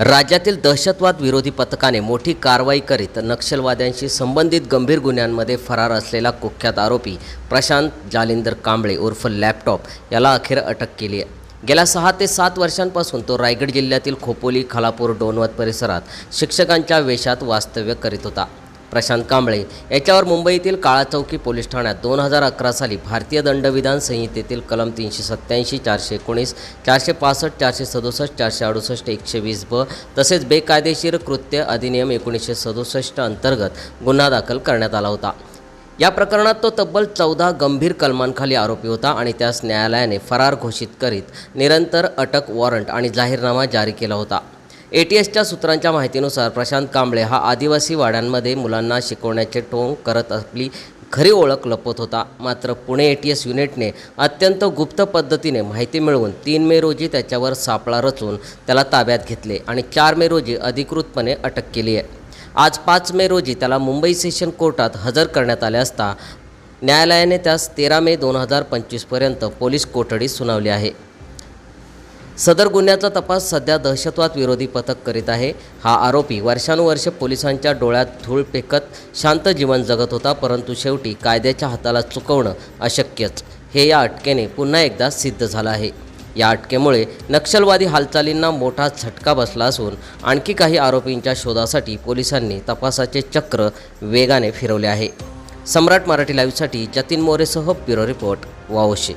राज्यातील दहशतवाद विरोधी पथकाने मोठी कारवाई करीत नक्षलवाद्यांशी संबंधित गंभीर गुन्ह्यांमध्ये फरार असलेला कुख्यात आरोपी प्रशांत जालिंदर कांबळे उर्फ लॅपटॉप याला अखेर अटक केली आहे. गेल्या सहा ते सात वर्षांपासून तो रायगड जिल्ह्यातील खोपोली खालापूर डोनवत परिसरात शिक्षकांच्या वेशात वास्तव्य करीत होता. प्रशांत कांबळे. याच्यावर मुंबईतील काळा चौकी पोलीस ठाण्यात दोन हजार अकरा साली भारतीय दंडविधान संहितेतील कलम तीनशे सत्त्याऐंशी चारशे एकोणीस चारशे पासष्ट चारशे सदुसष्ट चारशे अडुसष्ट एकशे वीस ब तसेच बेकायदेशीर कृत्य अधिनियम एकोणीसशे सदुसष्ट अंतर्गत गुन्हा दाखल करण्यात आला होता. या प्रकरणात तो तब्बल चौदा गंभीर कलमांखाली आरोपी होता आणि त्यास न्यायालयाने फरार घोषित करीत निरंतर अटक वॉरंट आणि जाहीरनामा जारी केला होता. ए टी एसच्या सूत्रांच्या माहितीनुसार प्रशांत कांबळे हा आदिवासी वाड्यांमध्ये मुलांना शिकवण्याचे टोंग करत आपली खरी ओळख लपवत होता. मात्र पुणे ए टी एस युनिटने अत्यंत गुप्त पद्धतीने माहिती मिळवून तीन मे रोजी त्याच्यावर सापळा रचून त्याला ताब्यात घेतले आणि चार मे रोजी अधिकृतपणे अटक केली आहे. आज पाच मे रोजी त्याला मुंबई सेशन कोर्टात हजर करण्यात आले असता न्यायालयाने त्यास तेरा मे दोन हजार पंचवीसपर्यंत पोलीस कोठडी सुनावली आहे. सदर गुन्ह्याचा तपास सध्या दहशतवाद विरोधी पथक करीत आहे. हा आरोपी वर्षानुवर्षे पोलिसांच्या डोळ्यात धूळ फेकत शांत जीवन जगत होता परंतु शेवटी कायद्याच्या हाताला चुकवणं अशक्यच. हे या अटकेने पुन्हा एकदा सिद्ध झालं आहे. या अटकेमुळे नक्षलवादी हालचालींना मोठा झटका बसला असून आणखी काही आरोपींच्या शोधासाठी पोलिसांनी तपासाचे चक्र वेगाने फिरवले आहे. सम्राट मराठी लाईव्हसाठी जतीन मोरेसह ब्युरो रिपोर्ट वाओशे